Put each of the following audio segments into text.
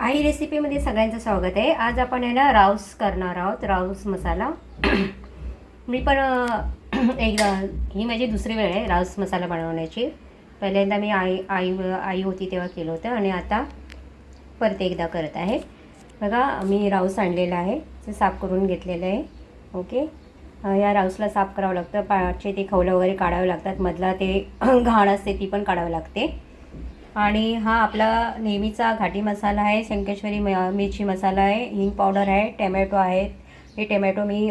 आई रेसिपीमध्ये सगळ्यांचं स्वागत आहे. आज आपण आहे ना राऊस करणार आहोत राऊस मसाला. मी पण एकदा ही माझी दुसरी वेळ आहे राऊस मसाला बनवण्याची. पहिल्यांदा मी आई आई आई होती तेव्हा केलं होतं आणि आता परत एकदा करत आहे. बघा मी राऊस आणलेला आहे ते साफ करून घेतलेलं आहे. ओके? या राऊसला साफ करावं लागतं. पाचे ते खवलं वगैरे काढावं लागतात. मधला ते घाण असते ती पण काढावं लागते. आणि हा आपला नेहमीचा घाटी मसाला आहे शंकेश्वरी म- मिरची मसाला आहे हिंग पावडर आहे टॅमॅटो आहेत. हे टॅमॅटो मी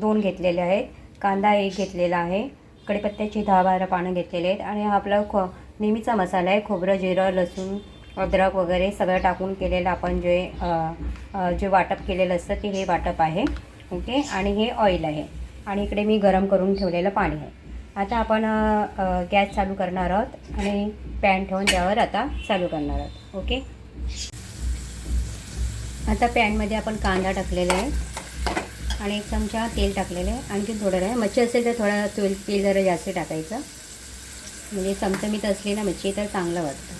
दोन घेतलेले आहेत. कांदा एक घेतलेला आहे. कढीपत्त्याची दहा बारा पानं घेतलेले आहेत. आणि हा आपला खो नेहमीचा मसाला आहे. खोबरं जिरं लसूण अद्रक वगैरे सगळं टाकून केलेलं आपण जे जे वाटप केलेलं असतं ते हे वाटप आहे. ओके? आणि हे ऑइल आहे. आणि इकडे मी गरम करून ठेवलेलं पाणी आहे. आता आपण गॅस चालू करणार आहोत आणि पॅन ठेवून त्यावर आता चालू करणार आहोत. ओके? आता पॅनमध्ये आपण कांदा टाकलेला आहे आणि एक चमचा तेल टाकलेलं आहे आणखी थोडं आहे मच्छी असेल तर थोडा तेल तेल जरा जास्त टाकायचं. म्हणजे चमचमीत असली ना मच्छी तर चांगलं वाटतं.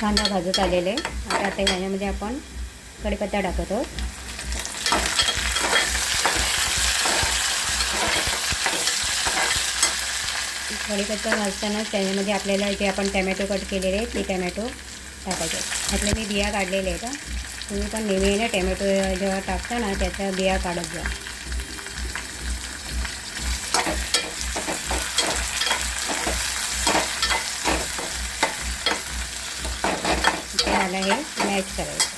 कांदा भाजत आलेले आता आता याच्यामध्ये आपण कढीपत्ता टाकत आहोत. कढीपत्ता भाजताना त्याच्यामध्ये आपल्याला जे आपण टॅमॅटो कट केलेले आहेत ते टॅमॅटो टाकायचे ह्यातले मी बिया काढलेले आहेत तुम्ही पण नेहमी ना टॅमॅटो जेव्हा टाकता ना त्याच्या बिया काढत जा. ते हे मॅच करायचं.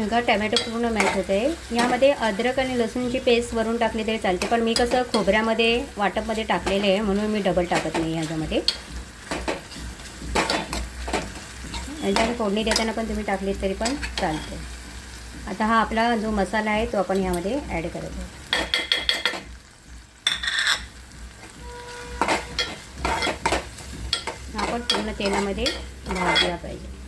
का टॅमॅटो पूर्ण मॅच आहे यामध्ये अद्रक आणि लसूणची पेस्ट वरून टाकली तरी चालते. पण मी कसं खोबऱ्यामध्ये वाटपमध्ये टाकलेले आहे म्हणून मी डबल टाकत नाही ह्याच्यामध्ये याच्यामध्ये फोडणी देताना पण तुम्ही टाकली तरी पण चालते आता हा आपला जो मसाला आहे तो आपण ह्यामध्ये ॲड करत हा आपण पूर्ण तेलामध्ये भाजला पाहिजे.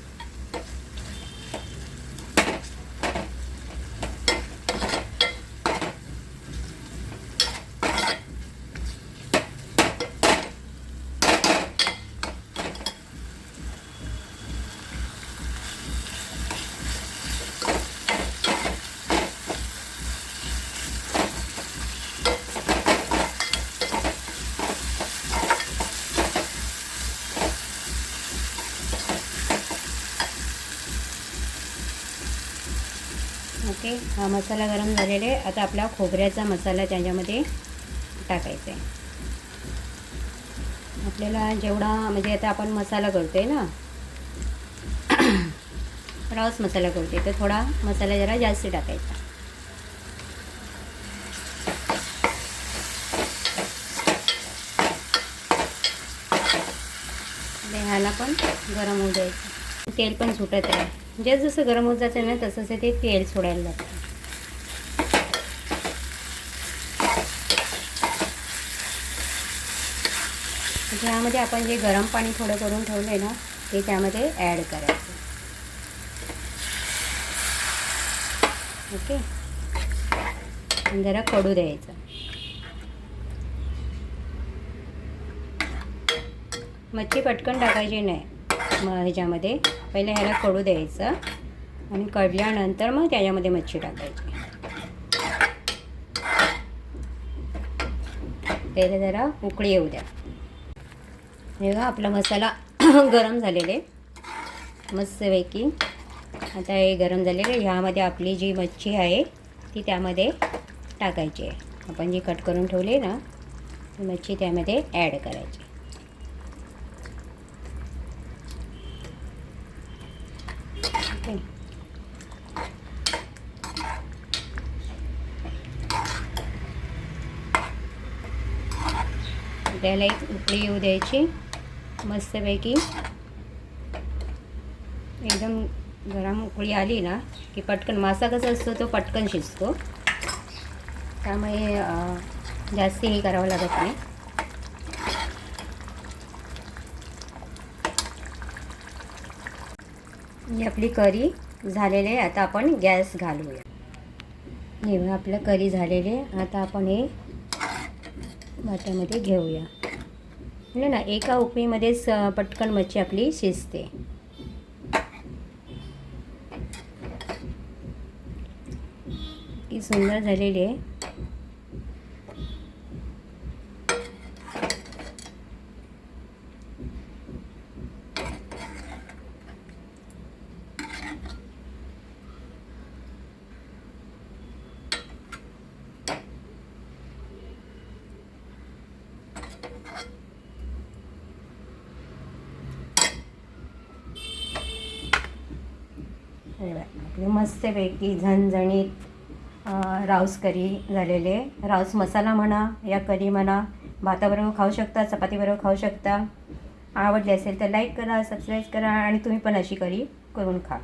ओके. हा मसाला गरम झालेला आहे. आता आपला खोबऱ्याचा मसाला त्याच्यामध्ये टाकायचा आहे. आपल्याला जेवढा म्हणजे आता आपण मसाला करतो आहे ना? रस मसाला करते तर थोडा मसाला जरा जास्त टाकायचा. ह्याला पण गरम होऊ द्यायचं. तेल पण सुटत आहे. जसं जसं गरम होत जाते ना तसं ते तेल सोडायला लागतं ज्यामध्ये आपण जे गरम पाणी थोडं करून ठेवलं आहे ना ते त्यामध्ये ॲड करायचं. ओके? जरा कडू द्यायचं. मच्छी पटकन टाकायची नाही. मग ह्याच्यामध्ये पहिले ह्याला कडू द्यायचं आणि कडल्यानंतर मग त्याच्यामध्ये मच्छी टाकायची. त्याला जरा उकळी येऊ द्या. हे बघा आपला मसाला गरम झालेले. मस्तपैकी. आता हे गरम झालेले. ह्यामध्ये आपली जी मच्छी आहे ती त्यामध्ये टाकायची आहे. आपण जी कट करून ठेवली ना ती मच्छी त्यामध्ये ॲड करायची. ओके त्याला एक उकळी येऊ द्यायची. मस्तपैकी. एकदम गरम उकळी आली ना की पटकन मासा कसा असतो तो पटकन शिजतो. त्यामुळे जास्त हे करावं लागत नाही. ही आपली करी झालेली आहे. आता आपण गॅस घालूया. हे आपलं करी झालेले आता आपण हे वाट्यामध्ये घेऊया. म्हणजे ना एका उकळीमध्येच पटकन मच्छी आपली शिजते. ती सुंदर झालेली आहे. आपली मस्तपैकी झणझणीत राऊस करी झालेले. राऊस मसाला म्हणा या करी म्हणा भाताबरोबर खाऊ शकता चपातीबरोबर खाऊ शकता. आवडली असेल तर लाईक करा सबस्क्राईब करा आणि तुम्ही पण अशी करी करून खा.